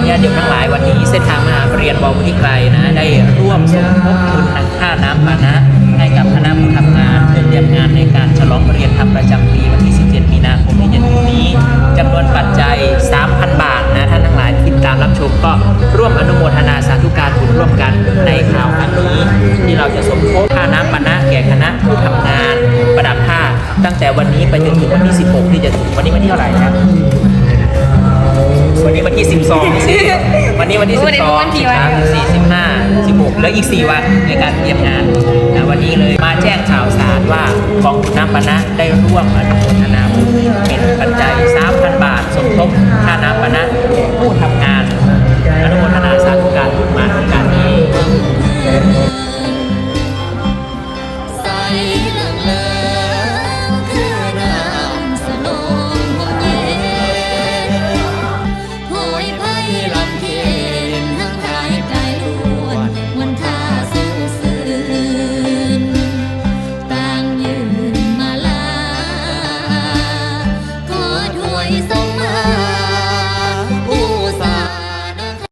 อนญาติโยมทั้งหลายวันนี้เส้นทางมหาปรริญญาบอที่ไกลนะ ได้ร่วมสมทบทุนค่าน้ำปานะ ให้กับคณะผู้ทำงานเพื่อเตรียมงานในการฉลองปรริญญาธรรมประจำปีวันที่ 17 มีนาคมที่จะถึงนี้จำนวนปัจจัย 3,000 บาทนะท่านทั้งหลายที่ตามรับชมก็ร่วมอนุโมทนาสาธุการบุญร่วมกันในข่าวอันนี้ ที่เราจะสมทบค่าน้ำปานะแก่คณะผู้ทำงานประดับผ้าตั้งแต่วันนี้ไปจนถึงวันที่ 16 ที่จะถึงวันนี้วันที่เท่าไหร่นะ วันนี้วันที่12สิวันนี้วันที่วันนี้12วันที่วัน13 14 15 16เหลืออีก4วันในการเตรียมงานนะวันนี้เลยมาแจ้งข่าวสารว่ากองทุนน้ำปานะได้ร่วม